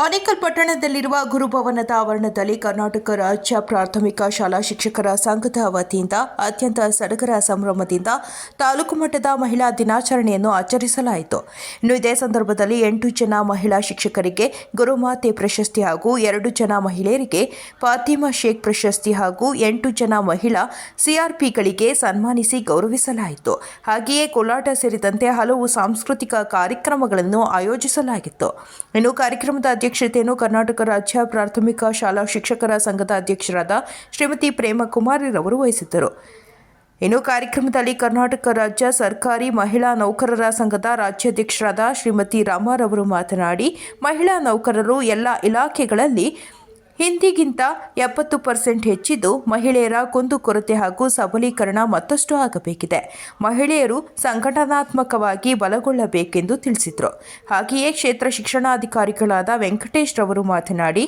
ಆನೇಕಲ್ ಪಟ್ಟಣದಲ್ಲಿರುವ ಗುರುಭವನದ ಆವರಣದಲ್ಲಿ ಕರ್ನಾಟಕ ರಾಜ್ಯ ಪ್ರಾಥಮಿಕ ಶಾಲಾ ಶಿಕ್ಷಕರ ಸಂಘದ ವತಿಯಿಂದ ಅತ್ಯಂತ ಸಡಗರ ಸಂಭ್ರಮದಿಂದ ತಾಲೂಕು ಮಟ್ಟದ ಮಹಿಳಾ ದಿನಾಚರಣೆಯನ್ನು ಆಚರಿಸಲಾಯಿತು. ಇನ್ನು ಇದೇ ಸಂದರ್ಭದಲ್ಲಿ ಎಂಟು ಜನ ಮಹಿಳಾ ಶಿಕ್ಷಕರಿಗೆ ಗುರುಮಾತೆ ಪ್ರಶಸ್ತಿ ಹಾಗೂ ಎರಡು ಜನ ಮಹಿಳೆಯರಿಗೆ ಫಾತಿಮಾ ಶೇಖ್ ಪ್ರಶಸ್ತಿ ಹಾಗೂ ಎಂಟು ಜನ ಮಹಿಳಾ ಸಿಆರ್ಪಿಗಳಿಗೆ ಸನ್ಮಾನಿಸಿ ಗೌರವಿಸಲಾಯಿತು. ಹಾಗೆಯೇ ಕೋಲಾಟ ಸೇರಿದಂತೆ ಹಲವು ಸಾಂಸ್ಕೃತಿಕ ಕಾರ್ಯಕ್ರಮಗಳನ್ನು ಆಯೋಜಿಸಲಾಗಿತ್ತು. ಇನ್ನು ಕಾರ್ಯಕ್ರಮದ ಅಧ್ಯಕ್ಷತೆಯನ್ನು ಕರ್ನಾಟಕ ರಾಜ್ಯ ಪ್ರಾಥಮಿಕ ಶಾಲಾ ಶಿಕ್ಷಕರ ಸಂಘದ ಅಧ್ಯಕ್ಷರಾದ ಶ್ರೀಮತಿ ಪ್ರೇಮಕುಮಾರಿರವರು ವಹಿಸಿದ್ದರು. ಇನ್ನು ಕಾರ್ಯಕ್ರಮದಲ್ಲಿ ಕರ್ನಾಟಕ ರಾಜ್ಯ ಸರ್ಕಾರಿ ಮಹಿಳಾ ನೌಕರರ ಸಂಘದ ರಾಜ್ಯಾಧ್ಯಕ್ಷರಾದ ಶ್ರೀಮತಿ ರಾಮಾರವರು ಮಾತನಾಡಿ, ಮಹಿಳಾ ನೌಕರರು ಎಲ್ಲ ಇಲಾಖೆಗಳಲ್ಲಿ ಹಿಂದಿಗಿಂತ ಎಪ್ಪತ್ತು ಪರ್ಸೆಂಟ್ ಹೆಚ್ಚಿದ್ದು ಮಹಿಳೆಯರ ಕುಂದುಕೊರತೆ ಹಾಗೂ ಸಬಲೀಕರಣ ಮತ್ತಷ್ಟು ಆಗಬೇಕಿದೆ. ಮಹಿಳೆಯರು ಸಂಘಟನಾತ್ಮಕವಾಗಿ ಬಲಗೊಳ್ಳಬೇಕೆಂದು ತಿಳಿಸಿದರು. ಹಾಗೆಯೇ ಕ್ಷೇತ್ರ ಶಿಕ್ಷಣಾಧಿಕಾರಿಗಳಾದ ವೆಂಕಟೇಶ್ ರವರು ಮಾತನಾಡಿ,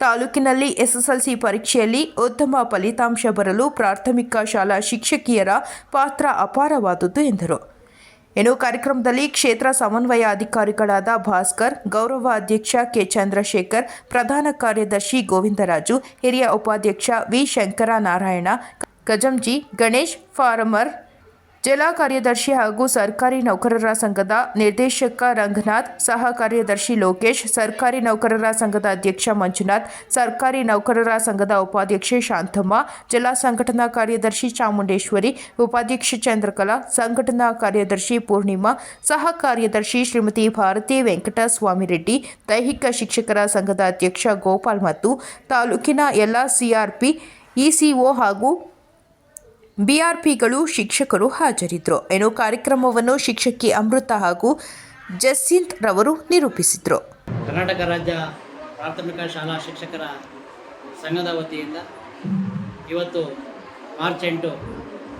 ತಾಲೂಕಿನಲ್ಲಿ ಎಸ್ಎಸ್ಎಲ್ಸಿ ಪರೀಕ್ಷೆಯಲ್ಲಿ ಉತ್ತಮ ಫಲಿತಾಂಶ ಬರಲು ಪ್ರಾಥಮಿಕ ಶಾಲಾ ಶಿಕ್ಷಕಿಯರ ಪಾತ್ರ ಅಪಾರವಾದುದು ಎಂದರು. ಇನ್ನು ಕಾರ್ಯಕ್ರಮದಲ್ಲಿ ಕ್ಷೇತ್ರ ಸಮನ್ವಯ ಅಧಿಕಾರಿಗಳಾದ ಭಾಸ್ಕರ್ ಗೌರವ ಅಧ್ಯಕ್ಷ ಕೆ ಚಂದ್ರಶೇಖರ್ ಪ್ರಧಾನ ಕಾರ್ಯದರ್ಶಿ ಗೋವಿಂದರಾಜು ಹಿರಿಯ ಉಪಾಧ್ಯಕ್ಷ ವಿ ಶಂಕರ ನಾರಾಯಣ ಗಜಂಜಿ ಗಣೇಶ್ ಫಾರಮರ್ ಜಿಲ್ಲಾ ಕಾರ್ಯದರ್ಶಿ ಹಾಗೂ ಸರ್ಕಾರಿ ನೌಕರರ ಸಂಘದ ನಿರ್ದೇಶಕ ರಂಗನಾಥ್, ಸಹ ಕಾರ್ಯದರ್ಶಿ ಲೋಕೇಶ್, ಸರ್ಕಾರಿ ನೌಕರರ ಸಂಘದ ಅಧ್ಯಕ್ಷ ಮಂಜುನಾಥ್, ಸರ್ಕಾರಿ ನೌಕರರ ಸಂಘದ ಉಪಾಧ್ಯಕ್ಷೆ ಶಾಂತಮ್ಮ, ಜಿಲ್ಲಾ ಸಂಘಟನಾ ಕಾರ್ಯದರ್ಶಿ ಚಾಮುಂಡೇಶ್ವರಿ, ಉಪಾಧ್ಯಕ್ಷೆ ಚಂದ್ರಕಲಾ, ಸಂಘಟನಾ ಕಾರ್ಯದರ್ಶಿ ಪೂರ್ಣಿಮಾ, ಸಹ ಕಾರ್ಯದರ್ಶಿ ಶ್ರೀಮತಿ ಭಾರತಿ ವೆಂಕಟಸ್ವಾಮಿ ರೆಡ್ಡಿ ದೈಹಿಕ ಶಿಕ್ಷಕರ ಸಂಘದ ಅಧ್ಯಕ್ಷ ಗೋಪಾಲ್ ಮತ್ತು ತಾಲೂಕಿನ ಎಲ್ಲ ಸಿಆರ್ಪಿ ಇಸಿಒ ಹಾಗೂ ಬಿಆರ್ಪಿಗಳು ಶಿಕ್ಷಕರು ಹಾಜರಿದ್ದರು ಏನೋ ಕಾರ್ಯಕ್ರಮವನ್ನು ಶಿಕ್ಷಕಿ ಅಮೃತ ಹಾಗೂ ಜಸ್ಸಿಂತ್ ರವರು ನಿರೂಪಿಸಿದರು. ಕರ್ನಾಟಕ ರಾಜ್ಯ ಪ್ರಾಥಮಿಕ ಶಾಲಾ ಶಿಕ್ಷಕರ ಸಂಘದ ವತಿಯಿಂದ ಇವತ್ತು ಮಾರ್ಚ್ ಎಂಟು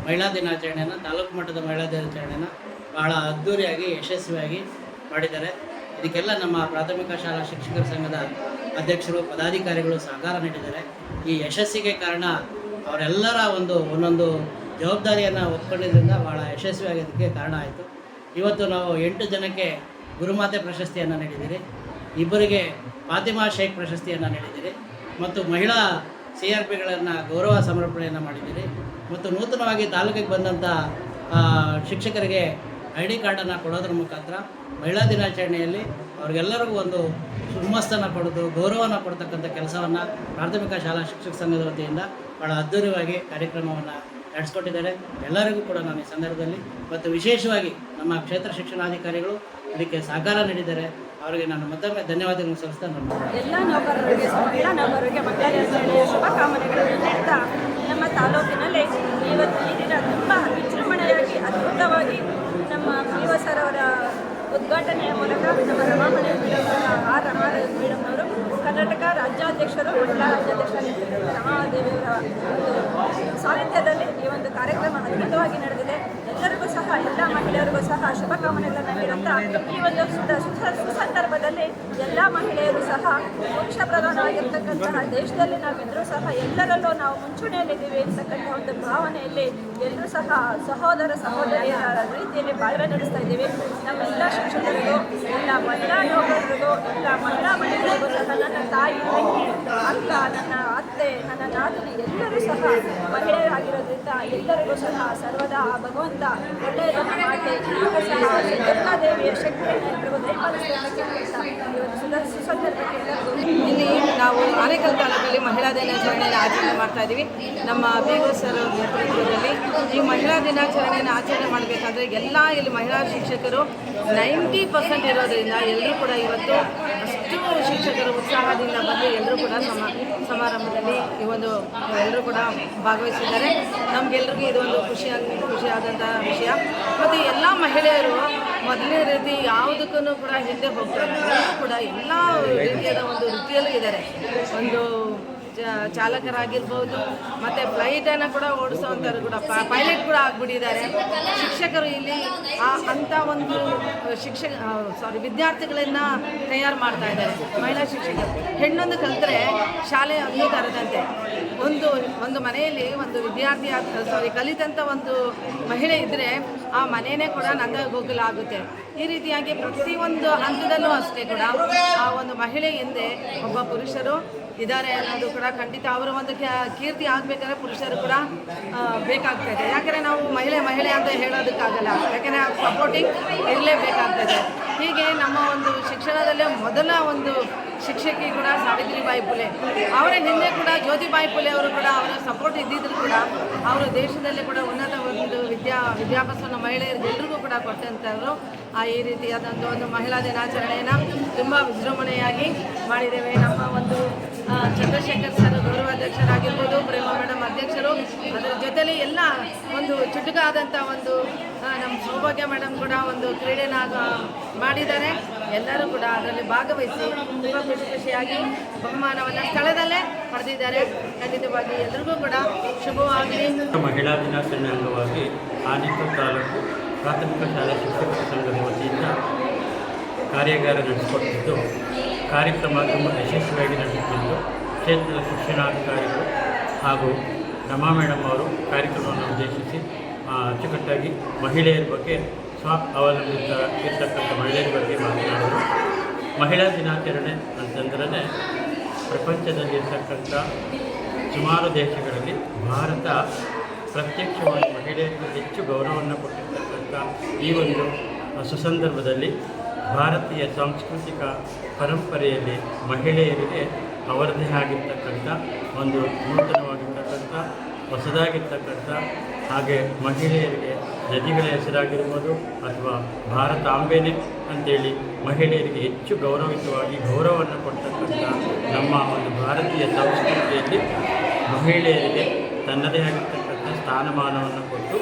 ಮಹಿಳಾ ದಿನಾಚರಣೆಯನ್ನು, ತಾಲೂಕು ಮಟ್ಟದ ಮಹಿಳಾ ದಿನಾಚರಣೆಯನ್ನು ಬಹಳ ಅದ್ಧೂರಿಯಾಗಿ ಯಶಸ್ವಿಯಾಗಿ ಮಾಡಿದ್ದಾರೆ. ಇದಕ್ಕೆಲ್ಲ ನಮ್ಮ ಪ್ರಾಥಮಿಕ ಶಾಲಾ ಶಿಕ್ಷಕರ ಸಂಘದ ಅಧ್ಯಕ್ಷರು, ಪದಾಧಿಕಾರಿಗಳು ಸಹಕಾರ ನೀಡಿದ್ದಾರೆ. ಈ ಯಶಸ್ಸಿಗೆ ಕಾರಣ ಅವರೆಲ್ಲರ ಒಂದು ಒಂದೊಂದು ಜವಾಬ್ದಾರಿಯನ್ನು ಒಪ್ಕೊಂಡಿದ್ದರಿಂದ ಭಾಳ ಯಶಸ್ವಿಯಾಗೋದಕ್ಕೆ ಕಾರಣ ಆಯಿತು. ಇವತ್ತು ನಾವು ಎಂಟು ಜನಕ್ಕೆ ಗುರುಮಾತೆ ಪ್ರಶಸ್ತಿಯನ್ನು ನೀಡಿದ್ದೀರಿ. ಇಬ್ಬರಿಗೆ ಫಾತಿಮಾ ಶೇಖ್ ಪ್ರಶಸ್ತಿಯನ್ನು ನೀಡಿದ್ದೀರಿ. ಮತ್ತು ಮಹಿಳಾ ಸಿ ಆರ್ ಪಿಗಳನ್ನು ಗೌರವ ಸಮರ್ಪಣೆಯನ್ನು ಮಾಡಿದ್ದೀರಿ. ಮತ್ತು ನೂತನವಾಗಿ ತಾಲೂಕಿಗೆ ಬಂದಂಥ ಶಿಕ್ಷಕರಿಗೆ ಐ ಡಿ ಕಾರ್ಡನ್ನು ಕೊಡೋದ್ರ ಮುಖಾಂತರ ಮಹಿಳಾ ದಿನಾಚರಣೆಯಲ್ಲಿ ಅವ್ರಿಗೆಲ್ಲರಿಗೂ ಒಂದು ಹುಮ್ಮಸ್ತನ್ನು ಕೊಡೋದು ಗೌರವನ ಕೊಡ್ತಕ್ಕಂಥ ಕೆಲಸವನ್ನು ಪ್ರಾಥಮಿಕ ಶಾಲಾ ಶಿಕ್ಷಕ ಸಂಘದ ವತಿಯಿಂದ ಭಾಳ ಅದ್ಧೂರಿಯಾಗಿ ಕಾರ್ಯಕ್ರಮವನ್ನು ನಡೆಸ್ಕೊಟ್ಟಿದ್ದಾರೆ. ಎಲ್ಲರಿಗೂ ಕೂಡ ನಾನು ಈ ಸಂದರ್ಭದಲ್ಲಿ ಮತ್ತು ವಿಶೇಷವಾಗಿ ನಮ್ಮ ಕ್ಷೇತ್ರ ಶಿಕ್ಷಣಾಧಿಕಾರಿಗಳು ಇದಕ್ಕೆ ಸಹಕಾರ ನೀಡಿದ್ದಾರೆ. ಅವರಿಗೆ ನಾನು ಮತ್ತೊಮ್ಮೆ ಧನ್ಯವಾದಗಳನ್ನು ಸಲ್ಲಿಸ್ತಾ ನಮ್ಮ ಎಲ್ಲ ನೌಕರರಿಗೆ ಎಲ್ಲ ನೌಕರರಿಗೆ ಮಕ್ಕಳ ದಿನಾಚರಣೆಯ ಶುಭಕಾಮನೆಗಳನ್ನು ನೀಡ್ತಾ ನಮ್ಮ ತಾಲೂಕಿನಲ್ಲಿ ಇವತ್ತು ಈ ದಿನ ತುಂಬ ವಿಜೃಂಭಣೆಯಾಗಿ, ಅದ್ಭುತವಾಗಿ ನಮ್ಮ ಪಿ ಸರ್ ಅವರ ಉದ್ಘಾಟನೆಯ ಮೂಲಕ ನಮ್ಮ Ramamani madam R Rama madam ಅವರು ಕರ್ನಾಟಕ ರಾಜ್ಯಾಧ್ಯಕ್ಷರು, ಮಹಿಳಾ ರಾಜ್ಯಾಧ್ಯಕ್ಷ ರಮಾದೇವಿಯವರ ಒಂದು ಸಾನ್ನಿಧ್ಯದಲ್ಲಿ ಈ ಒಂದು ಕಾರ್ಯಕ್ರಮ ಅದ್ಭುತವಾಗಿ ನಡೆದಿದೆ. ಎಲ್ಲರಿಗೂ ಸಹ, ಎಲ್ಲ ಮಹಿಳೆಯರಿಗೂ ಸಹ ಶುಭಕಾಮನೆಗಳನ್ನು ನೀಡುತ್ತಾ, ಈ ಒಂದು ಸುದ- ಸುಸ- ಸುಸಂದರ್ಭದಲ್ಲಿ ಎಲ್ಲ ಮಹಿಳೆಯರು ಸಹ ಮೋಕ್ಷ ಪ್ರಧಾನವಾಗಿರ್ತಕ್ಕಂತಹ ದೇಶದಲ್ಲಿ ನಾವಿದ್ರೂ ಸಹ ಎಲ್ಲರಲ್ಲೂ ನಾವು ಮುಂಚೂಣಿಯಲ್ಲಿದ್ದೀವಿ ಅಂತಕ್ಕಂಥ ಒಂದು ಭಾವನೆಯಲ್ಲಿ ಎಲ್ಲರೂ ಸಹ ಸಹೋದರ ಸಹೋದರಿಯ ರೀತಿಯಲ್ಲಿ ಬಾಳ್ವೆ ನಡೆಸ್ತಾ ಇದ್ದೀವಿ. ನಮ್ಮೆಲ್ಲ ಶಿಕ್ಷಕರಿಗೂ ಎಲ್ಲ ಮಹಿಳಾ ನೌಕರರಿಗೂ ಇಲ್ಲ ಮಹಿಳಾ ಮಹಿಳೆಯರಿಗೂ ಸಹ ನನ್ನ ತಾಯಿ, ತಂಗಿ, ಅಕ್ಕ, ನನ್ನ ಅತ್ತೆ, ನನ್ನ ನಾದಿನಿ ಎಲ್ಲರೂ ಸಹ ಮಹಿಳೆಯರಾಗಿರೋದ್ರಿಂದ ಎಲ್ಲರಿಗೂ ಸಹ ಸರ್ವದಾ ಭಗವಂತ ಒಳ್ಳೆಯದನ್ನು ನಾವು ಸಹ ದುರ್ಗಾದೇವಿಯ ಶಕ್ತಿಯನ್ನು ಎಲ್ಲರಿಗೂ ಇವತ್ತು ಸುದ- ಸುಸಂದರ್ಭಕ್ಕೆ ಎಲ್ಲರಿಗೂ ಇಲ್ಲಿ ನಾವು ಆನೇಕಲ್ ತಾಲೂಕಲ್ಲಿ ಮಹಿಳಾ ದಿನಾಚರಣೆಯನ್ನು ಆಚರಣೆ ಮಾಡ್ತಾ ಇದ್ದೀವಿ. ನಮ್ಮ ಬೇಗೋ ಸರ್ ನೇತೃತ್ವದಲ್ಲಿ ಈ ಮಹಿಳಾ ದಿನಾಚರಣೆಯನ್ನು ಆಚರಣೆ ಮಾಡಬೇಕಾದ್ರೆ ಎಲ್ಲ ಇಲ್ಲಿ ಮಹಿಳಾ ಶಿಕ್ಷಕರು ನೈಂಟಿ ಪರ್ಸೆಂಟ್ ಇರೋದರಿಂದ ಎಲ್ಲರೂ ಕೂಡ ಇವತ್ತು ಅಷ್ಟು ಶಿಕ್ಷಕರು ಉತ್ಸಾಹದಿಂದ ಬಂದು ಎಲ್ಲರೂ ಕೂಡ ಸಮ ಸಮಾರಂಭದಲ್ಲಿ ಈ ಒಂದು ಎಲ್ಲರೂ ಕೂಡ ಭಾಗವಹಿಸಿದ್ದಾರೆ. ನಮಗೆಲ್ಲರಿಗೂ ಇದೊಂದು ಖುಷಿಯಾಗಿ ಖುಷಿಯಾದಂಥ ವಿಷಯ. ಮತ್ತು ಎಲ್ಲ ಮಹಿಳೆಯರು ಮೊದಲನೇ ರೀತಿ ಯಾವುದಕ್ಕೂ ಕೂಡ ಹಿಂದೆ ಹೋಗ್ತಾರೆ ಕೂಡ ಎಲ್ಲ ಒಂದು ವೃತ್ತಿಯಲ್ಲೂ ಇದ್ದಾರೆ. ಒಂದು ಚಾಲಕರಾಗಿರ್ಬೋದು, ಮತ್ತು ಫ್ಲೈಟನ್ನು ಕೂಡ ಓಡಿಸೋವಂಥವ್ರು ಕೂಡ ಪೈಲಟ್ ಕೂಡ ಆಗಿಬಿಟ್ಟಿದ್ದಾರೆ. ಶಿಕ್ಷಕರು ಇಲ್ಲಿ ಆ ಅಂಥ ಒಂದು ಶಿಕ್ಷಕ ಸಾರಿ ವಿದ್ಯಾರ್ಥಿಗಳನ್ನು ತಯಾರು ಮಾಡ್ತಾ ಇದ್ದಾರೆ, ಮಹಿಳಾ ಶಿಕ್ಷಕರು. ಹೆಣ್ಣೊಂದು ಕಲಿತರೆ ಶಾಲೆ ಒಂದು ತರದಂತೆ ಒಂದು ಒಂದು ಮನೆಯಲ್ಲಿ ಒಂದು ವಿದ್ಯಾರ್ಥಿ ಸಾರಿ ಕಲಿತಂಥ ಒಂದು ಮಹಿಳೆ ಇದ್ದರೆ ಆ ಮನೆಯೇ ಕೂಡ ನಂದ ಗೋಕುಲ ಆಗುತ್ತೆ. ಈ ರೀತಿಯಾಗಿ ಪ್ರತಿಯೊಂದು ಹಂತದಲ್ಲೂ ಅಷ್ಟೇ ಕೂಡ ಆ ಒಂದು ಮಹಿಳೆ ಹಿಂದೆ ಒಬ್ಬ ಪುರುಷರು ಇದ್ದಾರೆ ಅನ್ನೋದು ಕೂಡ ಖಂಡಿತ ಅವರ ಒಂದು ಕೀರ್ತಿ ಆಗಬೇಕಾದ್ರೆ ಪುರುಷರು ಕೂಡ ಬೇಕಾಗ್ತದೆ ಯಾಕಂದರೆ ನಾವು ಮಹಿಳೆ ಮಹಿಳೆ ಅಂತ ಹೇಳೋದಕ್ಕಾಗಲ್ಲ. ಯಾಕೆಂದರೆ ಸಪೋರ್ಟಿಂಗ್ ಇರಲೇಬೇಕಾಗ್ತದೆ. ಹೀಗೆ ನಮ್ಮ ಒಂದು ಶಿಕ್ಷಣದಲ್ಲೇ ಮೊದಲ ಒಂದು ಶಿಕ್ಷಕಿ ಕೂಡ ಸಾವಿತ್ರಿಬಾಯಿ ಪುಲೆ. ಅವರ ಹಿಂದೆ ಕೂಡ ಜ್ಯೋತಿಬಾಯಿ ಪುಲೆ ಅವರು ಕೂಡ ಅವರ ಸಪೋರ್ಟ್ ಇದ್ದಿದ್ರು ಕೂಡ ಅವರು ದೇಶದಲ್ಲಿ ಕೂಡ ಉನ್ನತ ಒಂದು ವಿದ್ಯಾ, ವಿದ್ಯಾಭ್ಯಾಸವನ್ನು ಮಹಿಳೆಯರಿಗೆ ಎಲ್ರಿಗೂ ಕೂಡ ಕೊಟ್ಟಂಥವ್ರು ಈ ರೀತಿಯಾದಂಥ ಒಂದು ಮಹಿಳಾ ದಿನಾಚರಣೆಯನ್ನು ತುಂಬ ವಿಜೃಂಭಣೆಯಾಗಿ ಮಾಡಿದ್ದೇವೆ. ನಮ್ಮ ಒಂದು ಚಂದ್ರಶೇಖರ್ ಸರ್ ಅಧ್ಯಕ್ಷರು ಅದರ ಜೊತೆಲಿ ಎಲ್ಲ ಒಂದು ಚುಟುಕಾದಂಥ ಒಂದು ನಮ್ಮ ಸೌಭಾಗ್ಯ ಮೇಡಮ್ ಕೂಡ ಒಂದು ಕ್ರೀಡೆನ ಮಾಡಿದ್ದಾರೆ. ಎಲ್ಲರೂ ಕೂಡ ಅದರಲ್ಲಿ ಭಾಗವಹಿಸಿ ತುಂಬ ಖುಷಿ ಖುಷಿಯಾಗಿ ಬಹುಮಾನವನ್ನು ಸ್ಥಳದಲ್ಲೇ ಪಡೆದಿದ್ದಾರೆ. ಖಂಡಿತವಾಗಿ ಎಲ್ರಿಗೂ ಕೂಡ ಶುಭವಾಗಲಿ. ಮಹಿಳಾ ದಿನಾಚರಣೆ ಅಂಗವಾಗಿ ಆನೇಕಲ್ ತಾಲೂಕು ಪ್ರಾಥಮಿಕ ಶಾಲಾ ಶಿಕ್ಷಕರ ಸಂಘದ ವತಿಯಿಂದ ಕಾರ್ಯಾಗಾರ ನಡೆಸಿಕೊಟ್ಟಿದ್ದು, ಕಾರ್ಯಕ್ರಮ ತುಂಬ ಯಶಸ್ವಿಯಾಗಿ ನಡೆಸುತ್ತಿದ್ದು ಕ್ಷೇತ್ರದ ಶಿಕ್ಷಣಾಧಿಕಾರಿಗಳು ಹಾಗೂ ರಮಾ ಮೇಡಮ್ ಅವರು ಕಾರ್ಯಕ್ರಮವನ್ನು ಉದ್ದೇಶಿಸಿ ಅಚ್ಚುಕಟ್ಟಾಗಿ ಮಹಿಳೆಯರ ಬಗ್ಗೆ ಸ್ವ ಅವಲಂಬಿತ ಇರ್ತಕ್ಕಂಥ ಮಹಿಳೆಯರ ಬಗ್ಗೆ ಮಾತನಾಡಿದರು. ಮಹಿಳಾ ದಿನಾಚರಣೆ ಅಂತಂದ್ರೆ ಪ್ರಪಂಚದಲ್ಲಿ ಇರ್ತಕ್ಕಂಥ ಸುಮಾರು ದೇಶಗಳಲ್ಲಿ ಭಾರತ ಪ್ರತ್ಯಕ್ಷವಾಗಿ ಮಹಿಳೆಯರಿಗೆ ಹೆಚ್ಚು ಗೌರವವನ್ನು ಕೊಟ್ಟಿರ್ತಕ್ಕಂಥ ಈ ಒಂದು ಸುಸಂದರ್ಭದಲ್ಲಿ ಭಾರತೀಯ ಸಾಂಸ್ಕೃತಿಕ ಪರಂಪರೆಯಲ್ಲಿ ಮಹಿಳೆಯರಿಗೆ ಅವರದೇ ಆಗಿರ್ತಕ್ಕಂಥ ಒಂದು ನೂತನವಾಗಿರ್ತಕ್ಕಂಥ ಹೊಸದಾಗಿರ್ತಕ್ಕಂಥ ಹಾಗೆ ಮಹಿಳೆಯರಿಗೆ ನದಿಗಳ ಹೆಸರಾಗಿರ್ಬೋದು ಅಥವಾ ಭಾರತ ಆಂಬೆನೆ ಅಂತೇಳಿ ಮಹಿಳೆಯರಿಗೆ ಹೆಚ್ಚು ಗೌರವಿತವಾಗಿ ಗೌರವವನ್ನು ಕೊಡ್ತಕ್ಕಂಥ ನಮ್ಮ ಒಂದು ಭಾರತೀಯ ಸಂಸ್ಕೃತಿಯಲ್ಲಿ ಮಹಿಳೆಯರಿಗೆ ತನ್ನದೇ ಆಗಿರ್ತಕ್ಕಂಥ ಸ್ಥಾನಮಾನವನ್ನು ಕೊಟ್ಟು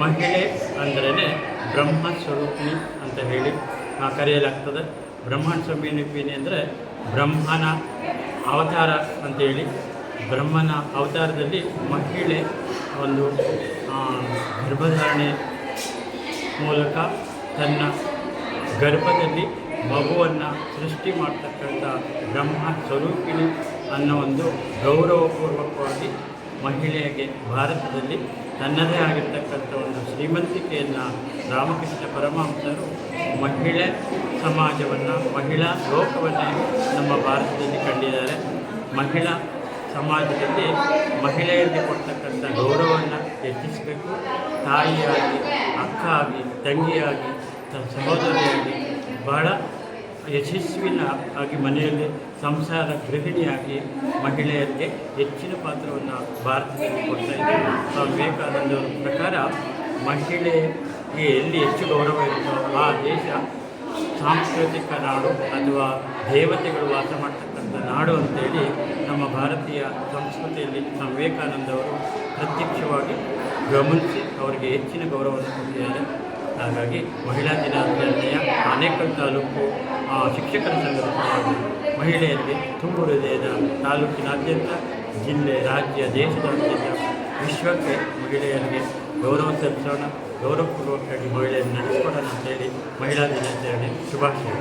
ಮಹಿಳೆ ಅಂದ್ರೇ ಬ್ರಹ್ಮ ಸ್ವರೂಪಿಣಿ ಅಂತ ಹೇಳಿ ಕರೆಯಲಾಗ್ತದೆ. ಬ್ರಹ್ಮಣ ಸ್ವರೂಪಿಣಿ ಅಂದರೆ ಬ್ರಹ್ಮನ ಅವತಾರ ಅಂತೇಳಿ ಬ್ರಹ್ಮನ ಅವತಾರದಲ್ಲಿ ಮಹಿಳೆ ಒಂದು ಗರ್ಭಧಾರಣೆ ಮೂಲಕ ತನ್ನ ಗರ್ಭದಲ್ಲಿ ಮಗುವನ್ನು ಸೃಷ್ಟಿ ಮಾಡ್ತಕ್ಕಂಥ ಬ್ರಹ್ಮ ಸ್ವರೂಪಿಣಿ ಅನ್ನೋ ಒಂದು ಗೌರವಪೂರ್ವಕವಾಗಿ ಮಹಿಳೆಗೆ ಭಾರತದಲ್ಲಿ ತನ್ನದೇ ಆಗಿರ್ತಕ್ಕಂಥ ಒಂದು ಶ್ರೀಮಂತಿಕೆಯನ್ನು ರಾಮಕೃಷ್ಣ ಪರಮಹಂಸರು ಮಹಿಳೆ ಸಮಾಜವನ್ನು, ಮಹಿಳಾ ಲೋಕವನ್ನೇ ನಮ್ಮ ಭಾರತದಲ್ಲಿ ಕಂಡಿದ್ದಾರೆ. ಮಹಿಳಾ ಸಮಾಜದಲ್ಲಿ ಮಹಿಳೆಯರಿಗೆ ಕೊಡ್ತಕ್ಕಂಥ ಗೌರವವನ್ನು ಹೆಚ್ಚಿಸಬೇಕು. ತಾಯಿಯಾಗಿ ಅಕ್ಕ ಆಗಿ ತಂಗಿಯಾಗಿ ಸಹೋದರಿಯಾಗಿ ಬಹಳ ಯಶಸ್ವಿನ ಆಗಿ ಮನೆಯಲ್ಲಿ ಸಂಸಾರ ಗೃಹಿಣಿಯಾಗಿ ಮಹಿಳೆಯರಿಗೆ ಹೆಚ್ಚಿನ ಪಾತ್ರವನ್ನು ಭಾರತದಲ್ಲಿ ಕೊಡ್ತಾ ಇದ್ದಾರೆ. ಸ್ವಾಮಿ ವಿವೇಕಾನಂದರ ಪ್ರಕಾರ ಮಹಿಳೆಗೆ ಎಲ್ಲಿ ಹೆಚ್ಚು ಗೌರವ ಇರುತ್ತೋ ಆ ದೇಶ ಸಾಂಸ್ಕೃತಿಕ ನಾಡು ಅಥವಾ ದೇವತೆಗಳು ವಾಸ ಮಾಡ್ತಕ್ಕಂಥ ನಾಡು ಅಂತೇಳಿ ನಮ್ಮ ಭಾರತೀಯ ಸಂಸ್ಕೃತಿಯಲ್ಲಿ ನಮ್ಮ ವಿವೇಕಾನಂದ ಅವರು ಪ್ರತ್ಯಕ್ಷವಾಗಿ ಗಮನಿಸಿ ಅವರಿಗೆ ಹೆಚ್ಚಿನ ಗೌರವವನ್ನು ಕೊಟ್ಟಿದ್ದಾರೆ. ಹಾಗಾಗಿ ಮಹಿಳಾ ದಿನಾಚರಣೆಯ ಆನೇಕಲ್ ತಾಲೂಕು ಶಿಕ್ಷಕರ ಸಂಘದ ಮಹಿಳೆಯರಿಗೆ ತುಂಬು ಹೃದಯದ ತಾಲೂಕಿನಾದ್ಯಂತ ಜಿಲ್ಲೆ, ರಾಜ್ಯ ದೇಶದಾದ್ಯಂತ ವಿಶ್ವಕ್ಕೆ ಮಹಿಳೆಯರಿಗೆ ಗೌರವ ಸಲ್ಲಿಸೋಣ. ಗೌರವಪೂರ್ವಕವಾಗಿ ಮಹಿಳೆಯನ್ನು ನಡೆಸ್ಕೊಡೋಣ ಅಂತೇಳಿ ಮಹಿಳಾ ದಿನಾಚರಣೆ ಶುಭಾಶಯ.